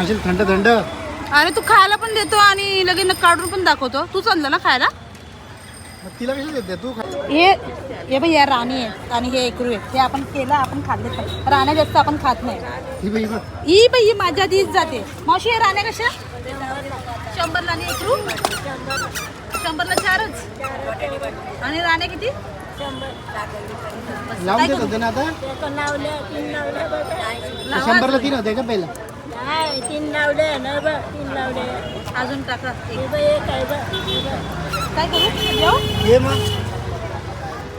खाशील? थंड थंड. अरे तू खायला पण देतो आणि लगेच काढून पण दाखवतो. तू चाललं ना खायला? मग तिला कशाला देते तू खा. हे हे बाई या राणी आहेत आणि हे एकरू आहेत. हे आपण केलं आपण खाल्ले पण राण्या जास्त आपण खात नाही. ही बाई बघ. ही बाई ही माझ्या आधीच जाते. मावशी हे राण्या कशा? शंभरला आणि एकरू? शंभरला चारच? आणि राण्या किती? लावून देत होते ना आता? लावा. शंभरला तीन होते का पहिला? तीन लावले ना बघ तीन लावले अजून टाका एक. हे बघ एक आहे बघ हे बघ. काय करू? येऊ? ये मग.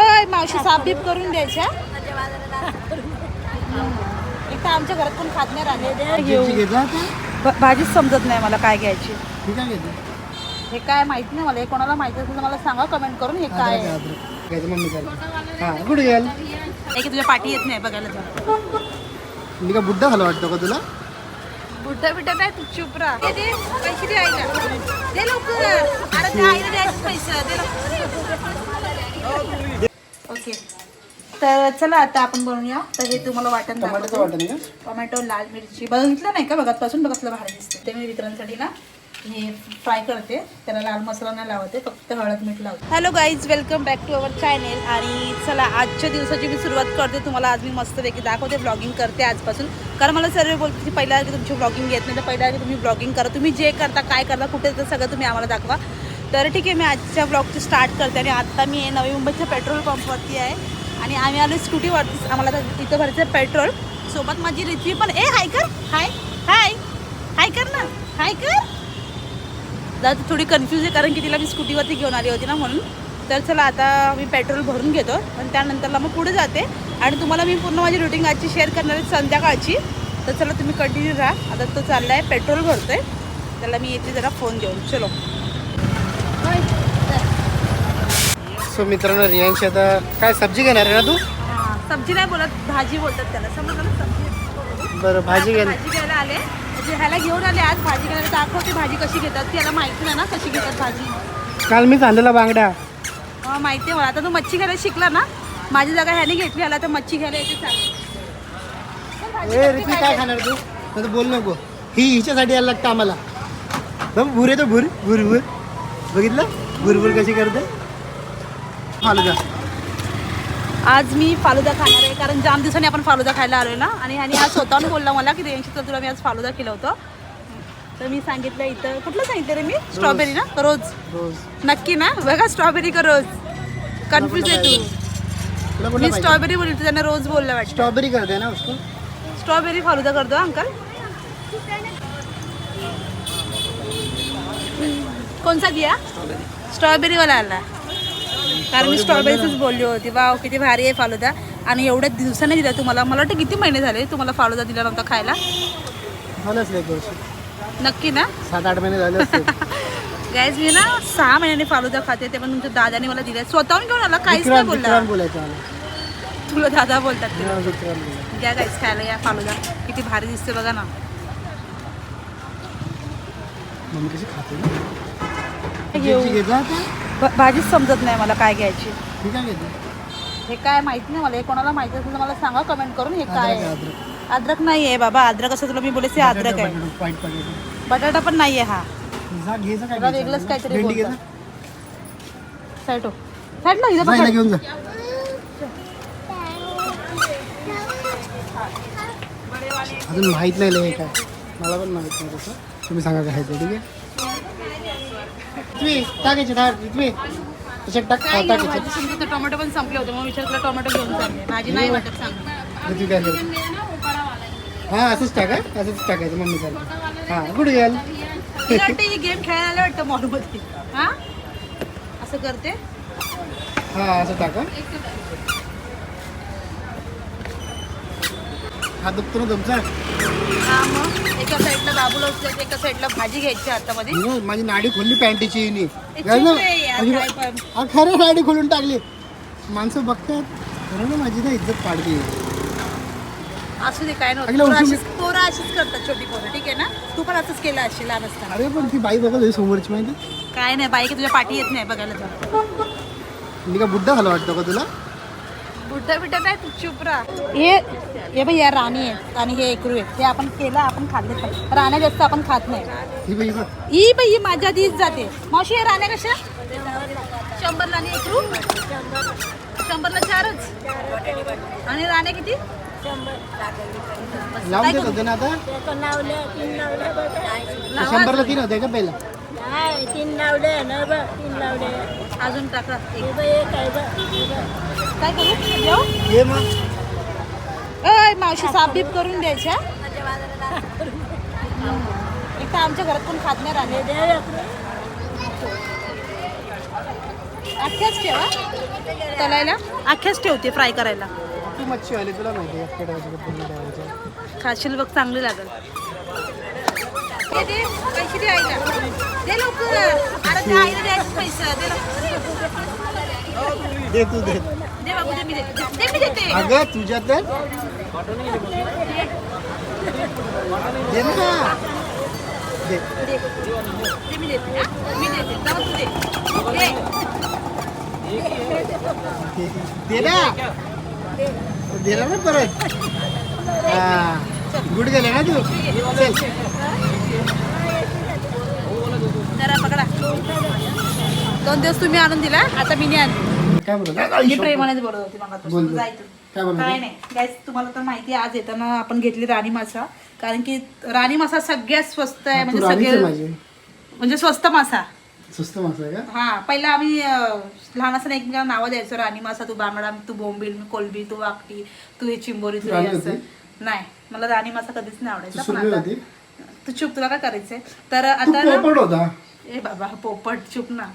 अय मावशी साफबीप करून द्यायच्या एक तर आमच्या घरात कोण खात नाही राणे जीची घे जा आता. भाजीच समजत नाही मला काय घ्यायची. ठीक आहे घेते. हे काय माहीत नाही मला हे कोणाला माहिती असेल तर मला सांगा कमेंट करून हे काय आहे. अद्रक घ्यायचं मम्मी चालेल हा कुठे गेल? हे की तुझ्या पाठी येत नाही बघायला जा. मी का बुड्ढा झाला वाटतो का तुला? बुड्ढा बिड्ढा काय तू चुप राहा. दे पैसे दे आईला. दे लवकर. अरे आईला द्यायचे पैसे. दे लवकर. ओके. तर चला आता आपण बनवूया. तर हे तुम्हाला वाटण टोमॅटो लाल मिरची. बघितलं नाही का? बघत पासून बघ कसलं भारी दिसते. ते मी मित्रांसाठी ना हे फ्राय करते. त्याला लाल मसाला नाही लावते फक्त हळद मीठ लावते. Hello guys welcome back to our channel आणि चला आजच्या दिवसाची मी सुरुवात करते. तुम्हाला आज मी मस्तपैकी दाखवते ब्लॉगिंग करते आजपासून. कारण मला सर्व बोलते की पहिल्या आधी तुमची ब्लॉगिंग येत नाही तर पहिल्या आधी तुम्ही ब्लॉगिंग करा. तुम्ही जे करता काय करता कुठे तर सगळं तुम्ही आम्हाला दाखवा. तर ठीक आहे मी आजच्या ब्लॉगची स्टार्ट करते. आणि आत्ता मी नवी मुंबईच्या पेट्रोल पंपवरती आहे. आणि आम्ही आलो स्कूटीवरती आम्हाला आता इथं भरायचं पेट्रोल सोबत माझी रिथवी पण ए हाय कर. हाय हाय हाय कर ना. हाय कर. दादा थोडी कन्फ्यूज आहे कारण की तिला मी स्कूटीवरती घेऊन आली होती ना म्हणून. तर चला आता मी पेट्रोल भरून घेतो आणि त्यानंतरला मग पुढे जाते. आणि तुम्हाला मी पूर्ण माझी रुटीन आजची शेअर करणार आहे संध्याकाळची. तर चला तुम्ही कंटिन्यू राहा. आता तो चालला आहे पेट्रोल भरतोय. त्याला मी येते जरा फोन देऊन. चलो. सो मित्रांनो रियांशी आता काय सब्जी घेणार आहे ना तू? सब्जी नाही बोलत भाजी बोलतात त्याला. समजलं ना सब्जी? बरं भाजी घे भाजी आले ह्याला घेऊन आले आज भाजी घ्यायला दाखवते भाजी कशी घेतात. त्याला माहिती नाही ना कशी घेतात भाजी. काल मी आणलेला बांगड्या हा, माहिती आहे मला. आता तू मच्छी घ्यायला शिकला ना? माझी जागा ह्याने घेतली ह्याला तर मच्छी घ्यायला येते ए काय खाणार तू? बोल नको. ही हिच्यासाठी यायला लागतं आम्हाला. बघ भूर येतो भूर. भूर भूर. बघितलं? भूर कशी करते? फालुदा आज मी फालुदा खाणार आहे कारण जाम दिवसांनी आपण फालुदा खायला आलोय ना. आणि ह्याने आज स्वतःहून बोलला मला की रेंशी तर तुला मी आज फालुदा केलं होतं. तर मी सांगितलं इथं कुठलं सांगितलं रे मी? स्ट्रॉबेरी ना? रोज. नक्की ना? बघा स्ट्रॉबेरी का रोज? कन्फ्युज आहे तू. मी स्ट्रॉबेरी बोलली त्यांना रोज बोलला वाटतं. स्ट्रॉबेरी करते ना उसको? स्ट्रॉबेरी फालुदा करतो अंकल. कोणचा दिया? स्ट्रॉबेरी वाला आला. कारण मी स्ट्रॉबेरीच बोलली होती. वाव किती भारी आहे फालुदा. आणि एवढ्या दिवसाने दिला तुम्हाला. मला वाटतं किती महिने झाले तुम्हाला फालुदा दिला नव्हता खायला? नक्की ना? सात आठ महिने झाले गॅस मी ना सहा महिन्याने फालुदा खाते. ते पण तुमच्या दादाने मला दिला स्वतःहून घेऊन आला काहीच नाही बोलला. तुला दादा बोलतात. घ्या गाईस खायला या फालुदा. किती भारी दिसते बघा ना. मम्मी कशी खाते? ना. भ- भाजीच समजत नाही मला काय घ्यायची. ठीक आहे घेते हे काय माहीत नाही मला. हे कोणाला माहिती असेल तर मला सांगा कमेंट करून हे काय अद्रक आहे, अद्रक. नाही आहे बाबा. अद्रक असं तुला मी बोलले ते अद्रक आहे. बटाटा, पण नाही आहे हा. जा काय तुला घ्यायचं वेगळंच. काहीतरी भेंडी घे बोलतात. जा. साईड हो. इथं जा हिला पकड. घेऊन जा. अजून माहीत नाही लय हे काय. मला पण माहीत नाही तसं. तुम्ही सांगा काय आहे ते, ठीक आहे? तुम्ही टाकायचे दहा तुम्ही त्याच्यात टाक काय हा, घेऊ टाकायचे नाही, टोमॅटो पण संपले होते मग विचार केला टोमॅटो घेऊन चालले भाजी नाही वाटत सांग तुम्ही काय करता? हा असंच टाका असंच टाकायचं मम्मी चालतं हा कुठे घ्याल मला वाटतं ही गेम खेळायला वाटतं मॉलमध्ये हा? असं करते? हा असं टाका. हा दुखतो ना तुमचा? हा मग. एका साईडला बाबूला उचलायचं एका साईडला भाजी घ्यायची हातामध्ये. हिने माझी नाडी खोलली पॅन्टीची हिने? चुप यार, काय पण. हा खरं नाडी खोलून टाकली. माणसं बघतात. खरं ना माझी ना इज्जत पाडली असू दे काय नव्हतं. अगलं पोरं उचलून- अशीच पोरं अशीच करतात छोटी पोरं ठीक आहे ना? तू पण असंच केलं असेल लहान असताना. अरे पण ती बाई बघत होती समोरची माहिती. काय नाही बाईक तुझ्या पाठी येत नाही बघायला जा मी का बुड्ढा झाला वाटतं का तुला? उठा बिठा नाही तू चुप राहा. हे हे बाई या राणी आहेत आणि हे एकरू आहेत. हे आपण केलं आपण खाल्ले पण राण्या जास्त आपण खात नाही. ही बाई बघ. ही बाई ही माझ्या आधीच जाते. मावशी हे राण्या कशा? शंभरला आणि एकरू? शंभरला चारच? आणि राण्या किती? लावून देत होते ना आता. त्याचं लावले तीन लावले बघ शंभरला तीन होते का पहिला? नाही तीन लावले ना बघ तीन लावले अजून टाका हे हे. काय करू? मग. अय मावशी करून द्यायच्या एक तर आमच्या घरात कोण खात नाही राहिले. अख्ख्याच ठेवा तलायला? अख्ख्याच ठेवते फ्राय करायला. तू मच्छी आली तुला माहिती आहे खाशील बघ चांगली लागेल. दे दे पैसे दे आईला. दे लवकर. अरे त्या आईला द्यायचे पैसे दे लवकर. दे तू दे. दे बाबू दे मी देते. दे मी देते. अगं दे. ना. दे. दे. दे मी देते? मी देते. जाऊ तू दे. दे. दे ना. दे ना ना परत. हा. गुड गेले ना तू? चल जरा पकडा दोन दिवस तुम्ही आणून दिला? आता मी नाही आणली. काय बोलत मी प्रेमानेच बोलत होती बोल. जायचं काय? नाही. गाईस तुम्हाला तर माहिती आहे आज येताना आपण घेतली राणी मासा. कारण की राणी मासा सगळ्यात स्वस्त आहे. तू म्हणजे राणीच आहे सगळे माझी. म्हणजे स्वस्त मासा. सुस्त मासा आहे का? हा पहिला आम्ही अं, लहान असताना एकमेकांना नावं द्यायचो. राणी मासा तू बांगडा तू बोंबील मी कोलबी तू वाकटी तू हे चिंबोरी तू हे राणी असं. होती? नाही मला राणी मासा कधीच नाही आवडायचा तू पण सुरभी आता होती? तू चुप तुला काय करायचंय? तर आता ना पोपट होता. ए बाबा पोपट चुप ना.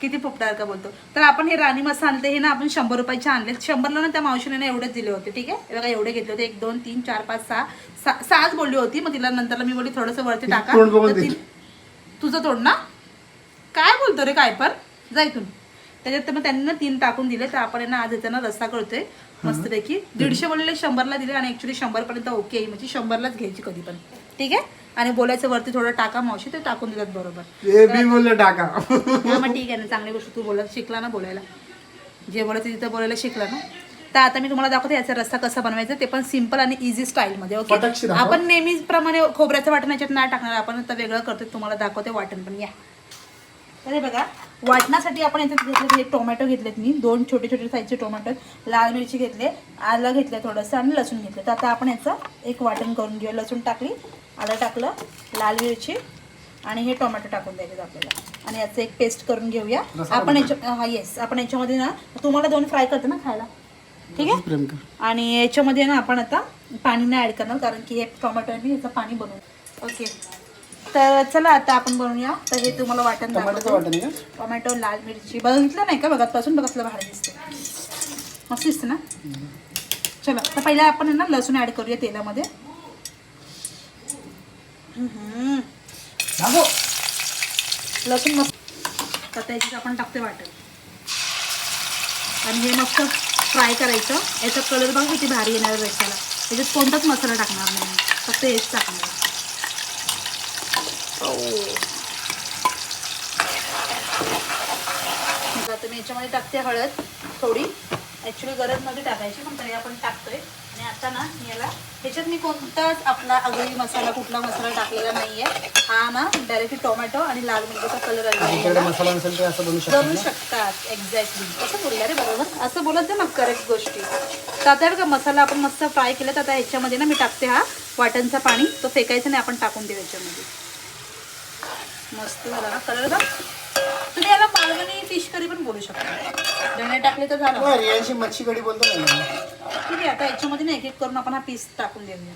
किती पोपटार का बोलतो? तर आपण हे राणी मसा आणले हे ना आपण शंभर रुपयाचे आणले शंभरला ना त्या मावशीने ना एवढेच दिले होते ठीक आहे? हे बघा एवढे घेतले होते. एक दोन तीन चार पाच सहा. सहा सहाच बोलली होती मग तिला नंतरला मी बोलली थोडंसं वरती टाका. तोंड बघून तर ती- दे. तुझं तोंड ना? काय बोलतो रे काय पण? जा इथून. त्याच्यात तर मग त्यांनी ना तीन टाकून दिले तर आपण आहे ना आज याचा ना रस्ता करतोय. मस्तपैकी. दीडशे बोललेले शंभरला दिले आणि ऍक्च्युली शंभर पर्यंत ओके आहे. म्हणजे शंभरलाच घ्यायची कधी पण ठीक आहे? आणि बोलायचं वरती थोडं टाका मावशी ते टाकून देतात बरोबर. बोललं टाका. हा मग ठीक आहे ना चांगली गोष्ट. तू बोलत शिकला ना बोलायला. जे बोलायचं तिथं बोलायला शिकला ना. तर आता मी तुम्हाला दाखवते याचा रस्ता कसा बनवायचा. ते पण सिंपल आणि इझी स्टाईलमध्ये ओके. आपण नेहमीप्रमाणे खोबऱ्याचं वाटण याच्यात नाही टाकणार. आपण आता वेगळं करतो तुम्हाला दाखवते वाटण पण. या. बघा वाटणासाठी आपण याच्यात घेतले हे टोमॅटो घेतलेत मी. दोन छोटे छोटे साईजचे टोमॅटो लाल मिरची घेतले आलं घेतलं थोडंसं आणि लसूण घेतलं. तर आता आपण याचं एक वाटण करून घेऊ. लसूण टाकली आलं टाकलं लाल मिरची आणि हे टोमॅटो टाकून द्यायचे आपल्याला. आणि याचं एक पेस्ट करून घेऊया. आपण याच्या हा येस आपण याच्यामध्ये ना तुम्हाला दोन फ्राय करते ना खायला. ठीक आहे? आणि याच्यामध्ये ना आपण आता पाणी नाही ॲड करणार कारण की हे टोमॅटो आहे याचं पाणी बनवू ओके तर चला आता आपण बनवूया. तर हे तुम्हाला वाटण टोमॅटोचं दाखवते. वाटण आहे का? टोमॅटो लाल मिरची. बघितलं नाही का? बघत पासून बघ कसलं भारी दिसते. मस्त दिसतं ना? चला तर पहिला आपण आहे ना लसूण ॲड करूया तेलामध्ये. हम्म. लसूण मस्त. याच्यात आपण टाकते वाटण. आणि हे मस्त फ्राय करायचं. याचा कलर बघा किती भारी येणार आहे रश्याला याच्यात कोणताच मसाला टाकणार नाही. फक्त हेच टाकणार. आता मी याच्यामध्ये टाकते हळद थोडी. ॲक्च्युली गरज नव्हती टाकायची पण तरी आपण टाकतोय. आणि आता ना याला ह्याच्यात मी कोणताच आपला आगळी मसाला कुठला मसाला टाकलेला नाहीये. हा ना डायरेक्टली टोमॅटो आणि लाल मिरचीचा कलर बनवू शकतो बनवू शकतात एक्झॅक्टली असं बोलला रे बरोबर. असं बोलत जा ना करेक्ट गोष्टी. तर आता बघा मसाला आपण मस्त फ्राय केला तर आता ह्याच्यामध्ये ना मी टाकते हा वाटणचा पाणी. तो फेकायचा नाही आपण टाकून देऊ याच्यामध्ये. मस्त झाला. ना कलर बघ. तुम्ही याला मालवणी फिश करी पण बोलू शकता. धणे टाकले तर झालं. रियांशी मच्छी कढी बोलतो ना. मी. ठीक आहे आता याच्यामध्ये ना एक एक करून आपण हा पीस टाकून देऊया.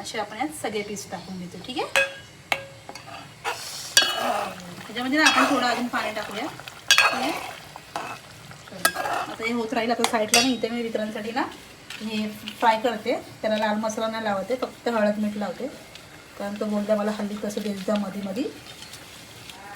असे आपण यात सगळे पीस टाकून देतो ठीक आहे? त्याच्यामध्ये ना आपण थोडं अजून पाणी टाकूया. ठीक आहे? आता हे होत राहील आता साईडला ना इथे मी वितरणसाठी ना हे फ्राय करते. त्याला लाल मसाला नाही लावते फक्त हळद मीठ लावते. कारण तो बोलता मला हल्ली कसं देत जा मध्ये मध्ये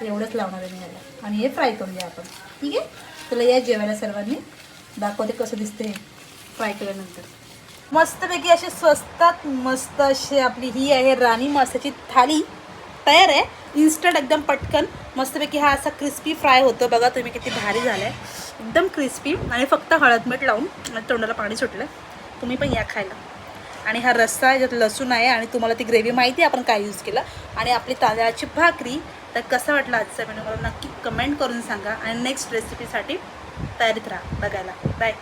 तर एवढंच लावणार आहे मी याला. आणि हे फ्राय करूया आपण. ठीक आहे? तुला या जेवायला सर्वांनी. दाखवते कसं दिसते हे फ्राय केल्यानंतर. मस्तपैकी असे स्वस्तात मस्त अशी आपली ही आहे राणी मासाची थाली. तयार आहे. इन्स्टंट एकदम पटकन. मस्तपैकी हा असा क्रिस्पी फ्राय होतो. बघा तुम्ही किती भारी झालं आहे एकदम क्रिस्पी आणि फक्त हळद मीठ लावून तोंडाला पाणी सुटलं तुम्ही पण या खायला. आणि हा रस्सा ज्यात लसूण आहे आणि तुम्हाला ती ग्रेव्ही माहिती आहे आपण काय यूज केलं. आणि आपली तांदळाची भाकरी तर कसं वाटलं आजचा मेनू मला नक्की कमेंट करून सांगा. आणि नेक्स्ट रेसिपीसाठी तयारीत राहा बघायला. बाय